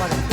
পারেন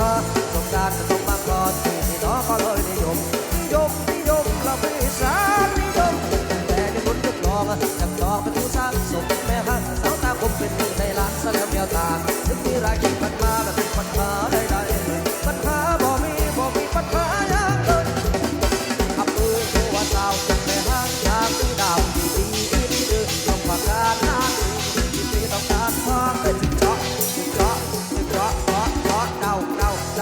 ก็ประสบการณ์ประส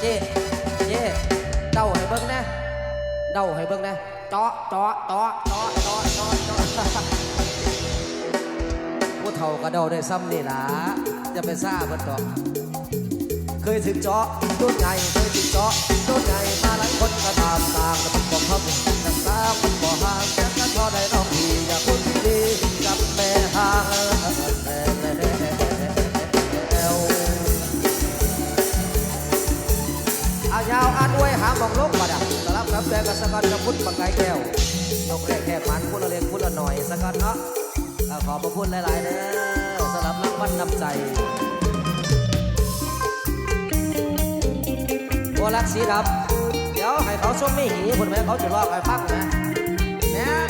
เจ๊เจ๊เดาให้เบิ่งนะเดาให้เบิ่งนะเจาะเจาะเจาะเจาะเจาะเจาะเจาะผู้เฒ่าก็เดาได้ซ้ำนี่ล่ะจะไปซ่าเบิดดอกเคยถึงเจาะโดนไงเคยถึงเจาะโดนไงมาหลายคนก็ตามต่างแต่มันบอกครับแต่ตามมันบอกห่าง อายาวอันไว้หาหมองลงมาดับสลับกับแบงกับสกัดกับพุทธปังไก่แก้วนกแรกแค่มันพุทธเล็กพุทธหน่อยสกัดเนาะขอบพระคุณหลาย ๆเด้อสำหรับรางวัลนำใจบัวลักสีดำเดี๋ยวให้เขาส้มไม่หีผลแม่เขาจะลอกไอ้ฟังนะแม่ส้ม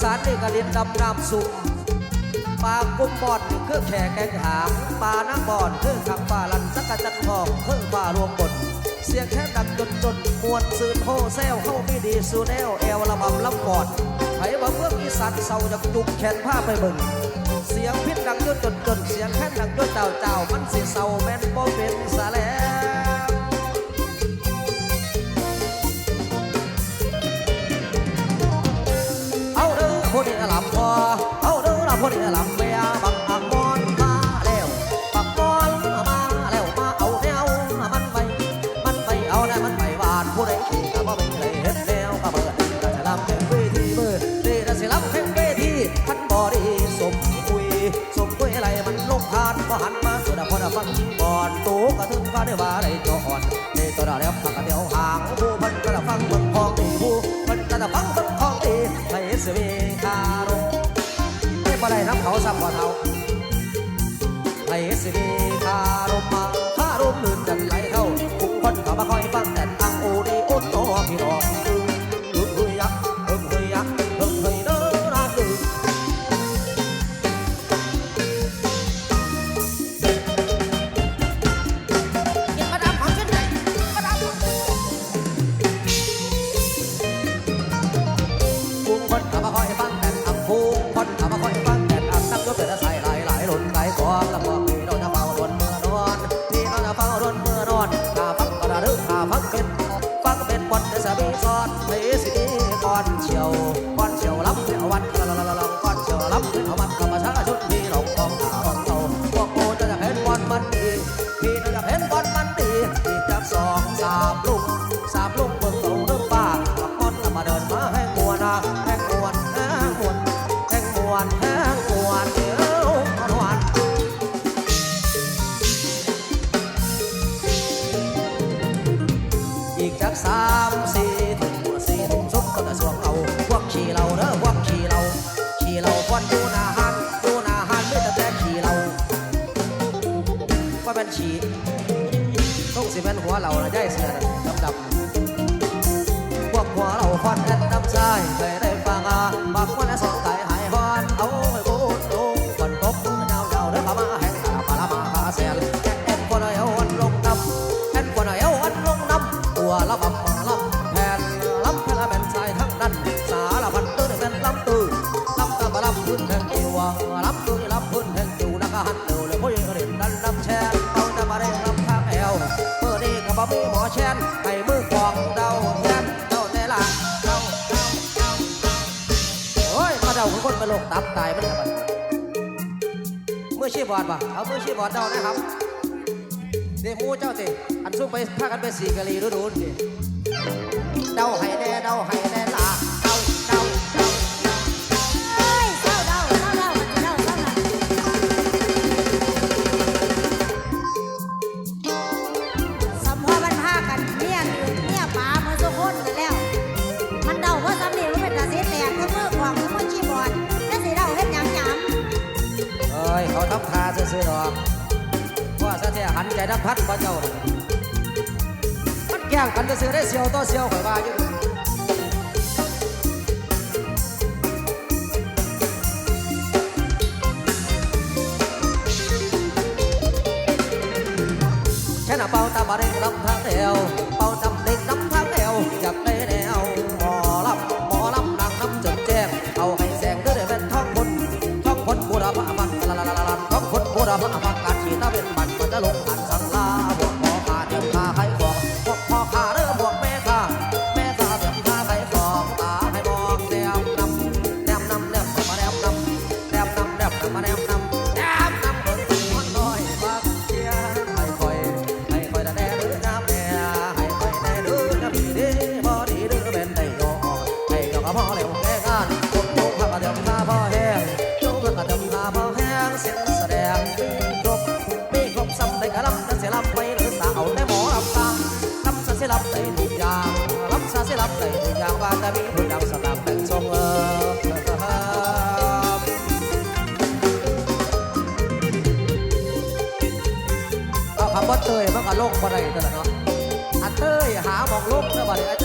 สานนี่กระเด็นดำน้ำสุกปลากุ้มบอดคือแข่แกงหางปลานังบอดคือขังปลาลันสักกะจันทองคือปลารวมบนเสียงแค่ดังจนจนมวนซืนโฮแซวเข้าไม่ดีสูแนวแอวละบำลำปอดไผว่าเมืองอีสานเศร้าจากจุกแขนผ้าไปเบิ่งเสียงพิษดังจนจนจนเสียงแค่ดังจนเจ้าเจ้ามันสิเศร้าแม่นบ่เป็นสาแล้ว คนนี้ลำแม่บักอักมอนมาแล้วบักมอนมาแล้วมาเอาแนวมันไปมันไปเอาได้มันไปบานผู้ใดที่ก็บ่มีเลยเฮ็ดแนวก็เบิดก็จะรับแข่งเวทีมือดีจะสิรับแข่งเวทีทันบ่ดีสมคุยสมคุยอะไรมันลงทานบ่หันมาสุดพอดฟังจีบอนตูกระถึงฟ้าได้ว่าได้จออ่อนเนตัวดาแล้วพักกันเดียวห่างผู้พันก็ได้ฟังเบิ่งของดีผู้พันก็ได้ฟังเบิ่งของดีให้เสียมีคารม บ่ได้น้ำเขาซ้ำกว่าเท่าให้สิมีคารมมาคารมลื่นกันไหล God wala wala jaya sekarang เดาของคนเป็นโรคตับตายมันครับเมื่อเชี่ยบอดบ่เอาเมื่อเชี่ยบอดเดานะครับเดมูเจ้าเตอันซุ่ไปพากันไปสี่กะลีรู้ดูดิเดาไห้แน่เดาไห้แน่ พัดพระเจ้าพัดแก่งกันจะเสียได้เสียวต่อเสียวข่อยวาอยู่แค่หน้าเป่าตาบาดลำทางเดียวเป่าจำเด็กลำทางเดียวอยากได้แนวหมอลำหมอลำนางน้ำจนแจ้ง เอาให้แสงเด้อเป็นท้องบนท้องบนบูรพามันลาลาลาลาท้องบนบูรพามันการชีตาเป็นมันมันจะลง ลกบ่ได้แต่ละเนาะอันเอร์หาหมองลกเนาะบ่ได้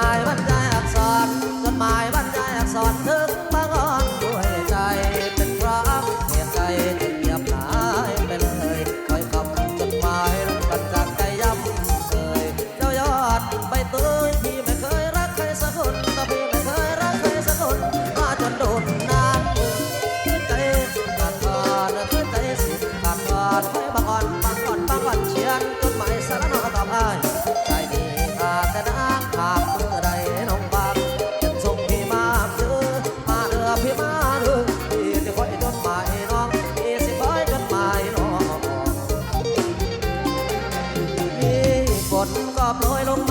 my one. อบโรยลง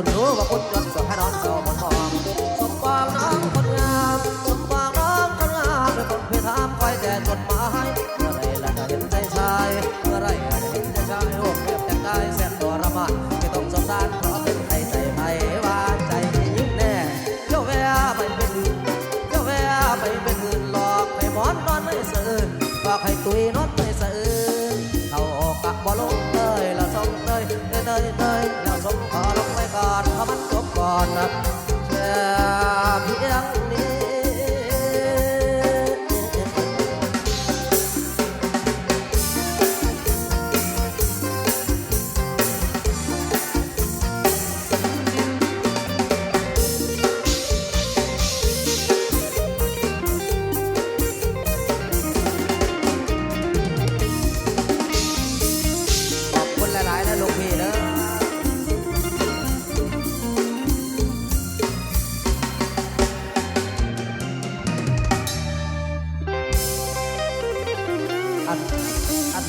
บุณรู้ว่าคุณจศสุพน้อนโสมนมองสมปองน้องคนงามสมปองน้องคนงามด้วยคนเพื่อถามคอยแต่จดหมายเมื่อไรล่ะจะเห็นใจชายเมื่อไรล่ะจะเห็นใจชายโอ้แคบแต่กายแสบตัวระมัดไม่ต้องสงสารเพราะเป็นใทยใจไทยว่าใจยิ่งแน่เจ้าแวะไปเป็นอื่นเจ้าแวะไปเป็นอื่นหลอกให้หมอนนอนไม่เสื่อกให้ตุยนอนไม่เสื่อเขาออกกักบ่ลงเตยละสงเตยเตยเตยเตยละสงพอ อน